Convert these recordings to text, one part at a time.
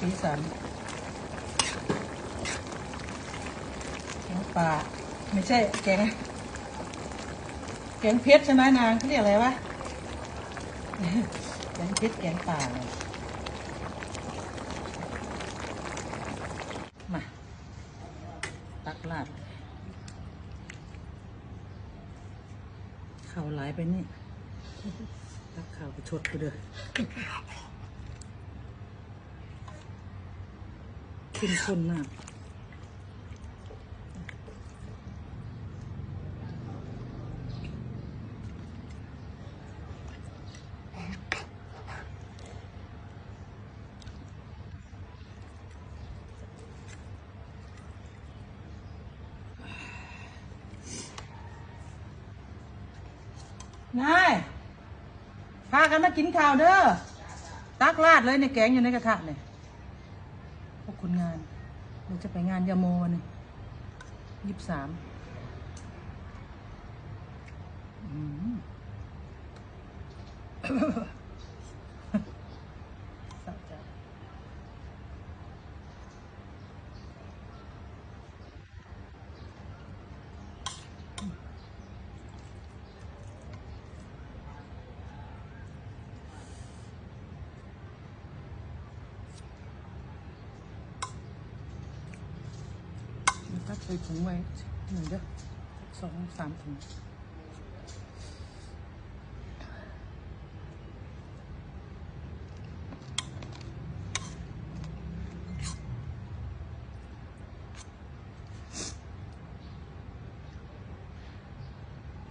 สีสันแกงป่า ไม่ใช่แกงแกงเพชรใช่ไหมนางเขาเรียกอะไรวะแกงเพชรแกงป่าเลยมาตักลาดเข่าไหลไปนี่ตักเข่าไปชดกูเด้อ ขึ้นข้นมากนายพากันมากินข้าวเด้อ ตักลาดเลยในแกงอยู่ในกระทะเนี่ย วกคนงาน เราจะไปงานยาโมวันนี้ยี่สิบสามอืมะใจแล้วก็ ใส่ถุงไว้หนึ่งเด้อสองสามถุง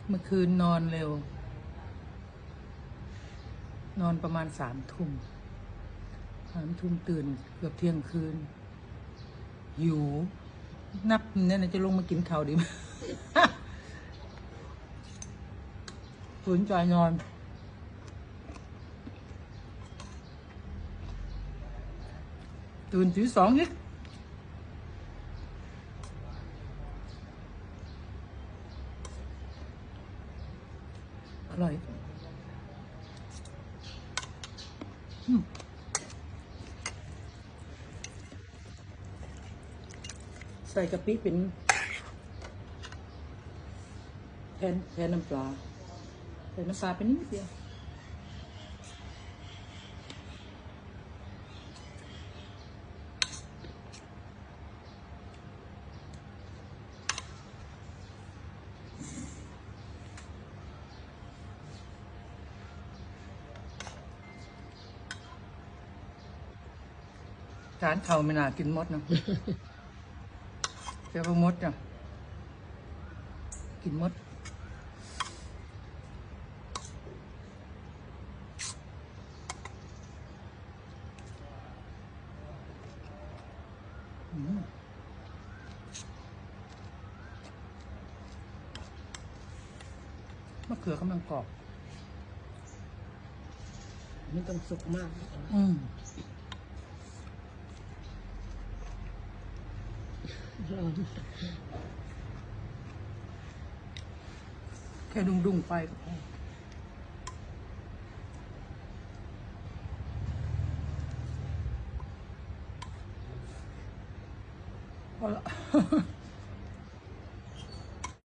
เมื่อคืนนอนเร็ว นอนประมาณสามทุ่มสามทุ่มตื่นเกือบเที่ยงคืนหิว นับเนี่ยนะจะลงมากินข้าวดีไหมฝืนใจนอน ตื่นตีสองอีกอร่อย อืม ใส่กะปิเป็นแทนแทนน้ำปลาใส่น้ำปลาไปนิดเดียวจานเขาไม่น่ากินมดนะ เจ้าพวกมดจ้ะกินมดมมะเขือกำลังกรอบไม่ต้องสุกมาก อืม ร้อนแค่ดุงดุงไปก็พอ好了。